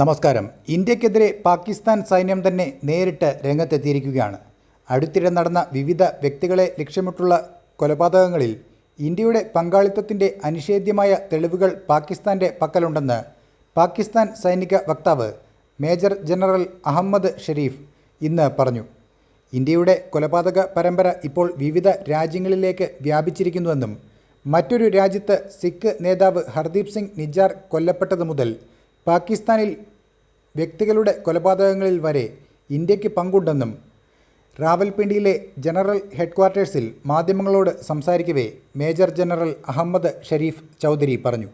നമസ്കാരം. ഇന്ത്യക്കെതിരെ പാകിസ്ഥാൻ സൈന്യം തന്നെ നേരിട്ട് രംഗത്തെത്തിയിരിക്കുകയാണ്. അടുത്തിടെ നടന്ന വിവിധ വ്യക്തികളെ ലക്ഷ്യമിട്ടുള്ള കൊലപാതകങ്ങളിൽ ഇന്ത്യയുടെ പങ്കാളിത്തത്തിന്റെ അനിഷേധ്യമായ തെളിവുകൾ പാകിസ്ഥാന്റെ പക്കലുണ്ടെന്ന് പാകിസ്ഥാൻ സൈനിക വക്താവ് മേജർ ജനറൽ അഹമ്മദ് ഷെരീഫ് ഇന്ന് പറഞ്ഞു. ഇന്ത്യയുടെ കൊലപാതക പരമ്പര ഇപ്പോൾ വിവിധ രാജ്യങ്ങളിലേക്ക് വ്യാപിച്ചിരിക്കുന്നുവെന്നും മറ്റൊരു രാജ്യത്ത് സിഖ് നേതാവ് ഹർദീപ് സിംഗ് നിജാർ കൊല്ലപ്പെട്ടതു മുതൽ പാകിസ്ഥാനിൽ വ്യക്തികളുടെ കൊലപാതകങ്ങളിൽ വരെ ഇന്ത്യയ്ക്ക് പങ്കുണ്ടെന്നും റാവൽപിണ്ടിയിലെ ജനറൽ ഹെഡ്ക്വാർട്ടേഴ്സിൽ മാധ്യമങ്ങളോട് സംസാരിക്കവേ മേജർ ജനറൽ അഹമ്മദ് ഷരീഫ് ചൗധരി പറഞ്ഞു.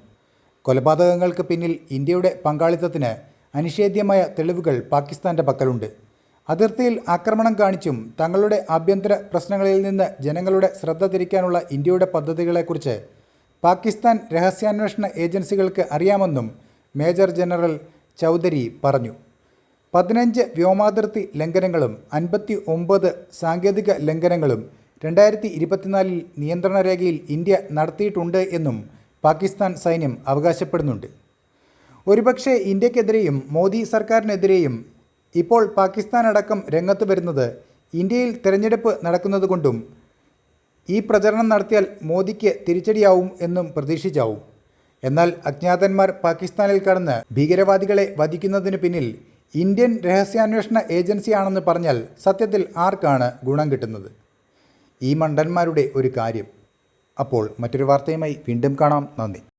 കൊലപാതകങ്ങൾക്ക് പിന്നിൽ ഇന്ത്യയുടെ പങ്കാളിത്തത്തിന് അനിഷേധ്യമായ തെളിവുകൾ പാകിസ്ഥാന്റെ പക്കലുണ്ട്. അതിർത്തിയിൽ ആക്രമണം കാണിച്ചും തങ്ങളുടെ ആഭ്യന്തര പ്രശ്നങ്ങളിൽ നിന്ന് ജനങ്ങളുടെ ശ്രദ്ധ തിരിക്കാനുള്ള ഇന്ത്യയുടെ പദ്ധതികളെക്കുറിച്ച് പാകിസ്ഥാൻ രഹസ്യാന്വേഷണ ഏജൻസികൾക്ക് അറിയാമെന്നും മേജർ ജനറൽ ചൗധരി പറഞ്ഞു. പതിനഞ്ച് വ്യോമാതിർത്തി ലംഘനങ്ങളും അൻപത്തി ഒമ്പത് സാങ്കേതിക ലംഘനങ്ങളും രണ്ടായിരത്തി ഇരുപത്തിനാലിൽ നിയന്ത്രണ രേഖയിൽ ഇന്ത്യ നടത്തിയിട്ടുണ്ട് എന്നും പാകിസ്ഥാൻ സൈന്യം അവകാശപ്പെടുന്നുണ്ട്. ഒരുപക്ഷെ ഇന്ത്യക്കെതിരെയും മോദി സർക്കാരിനെതിരെയും ഇപ്പോൾ പാകിസ്ഥാൻ അടക്കം രംഗത്ത് വരുന്നത് ഇന്ത്യയിൽ തിരഞ്ഞെടുപ്പ് നടക്കുന്നതുകൊണ്ടും ഈ പ്രചരണം നടത്തിയാൽ മോദിക്ക് തിരിച്ചടിയാവും എന്നും പ്രതീക്ഷിച്ചാവും. എന്നാൽ അജ്ഞാതന്മാർ പാകിസ്ഥാനിൽ കടന്ന് ഭീകരവാദികളെ വധിക്കുന്നതിന് പിന്നിൽ ഇന്ത്യൻ രഹസ്യാന്വേഷണ ഏജൻസിയാണെന്ന് പറഞ്ഞാൽ സത്യത്തിൽ ആർക്കാണ് ഗുണം കിട്ടുന്നത്? ഈ മണ്ടന്മാരുടെ ഒരു കാര്യം. അപ്പോൾ മറ്റൊരു വാർത്തയുമായി വീണ്ടും കാണാം. നന്ദി.